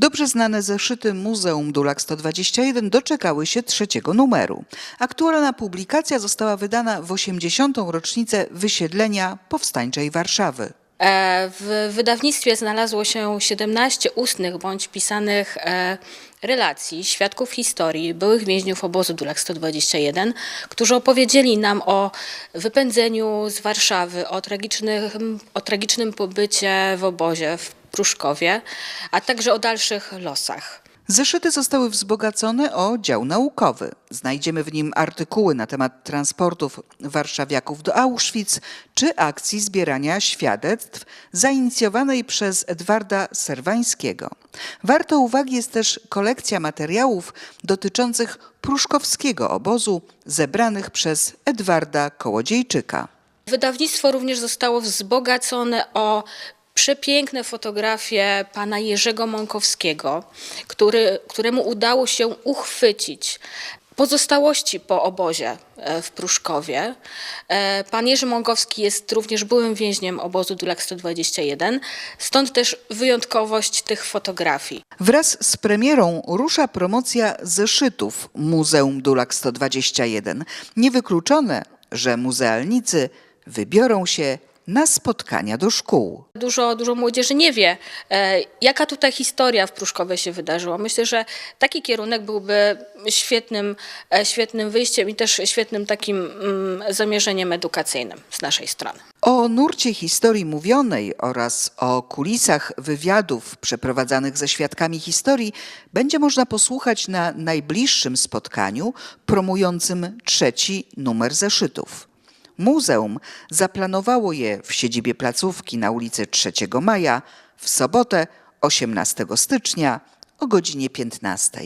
Dobrze znane zeszyty Muzeum Dulak 121 doczekały się trzeciego numeru. Aktualna publikacja została wydana w 80. rocznicę wysiedlenia powstańczej Warszawy. E, W wydawnictwie znalazło się 17 ustnych bądź pisanych e, relacji świadków historii byłych więźniów obozu Dulak 121, którzy opowiedzieli nam o wypędzeniu z Warszawy, o tragicznym, o tragicznym pobycie w obozie w Pruszkowie, a także o dalszych losach. Zeszyty zostały wzbogacone o dział naukowy. Znajdziemy w nim artykuły na temat transportów warszawiaków do Auschwitz czy akcji zbierania świadectw zainicjowanej przez Edwarda Serwańskiego. Warto uwagi jest też kolekcja materiałów dotyczących pruszkowskiego obozu zebranych przez Edwarda Kołodziejczyka. Wydawnictwo również zostało wzbogacone o przepiękne fotografie pana Jerzego Mąkowskiego, który, któremu udało się uchwycić pozostałości po obozie e, w Pruszkowie. E, Pan Jerzy Mąkowski jest również byłym więźniem obozu Dulak 121, stąd też wyjątkowość tych fotografii. Wraz z premierą rusza promocja zeszytów Muzeum Dulak 121. Niewykluczone, że muzealnicy wybiorą się na spotkania do szkół. Dużo, dużo młodzieży nie wie, e, jaka tutaj historia w Pruszkowie się wydarzyła. Myślę, że taki kierunek byłby świetnym, e, świetnym wyjściem i też świetnym takim mm, zamierzeniem edukacyjnym z naszej strony. O nurcie historii mówionej oraz o kulisach wywiadów przeprowadzanych ze świadkami historii będzie można posłuchać na najbliższym spotkaniu promującym trzeci numer zeszytów. Muzeum zaplanowało je w siedzibie placówki na ulicy 3 Maja w sobotę 18 stycznia o godzinie 15.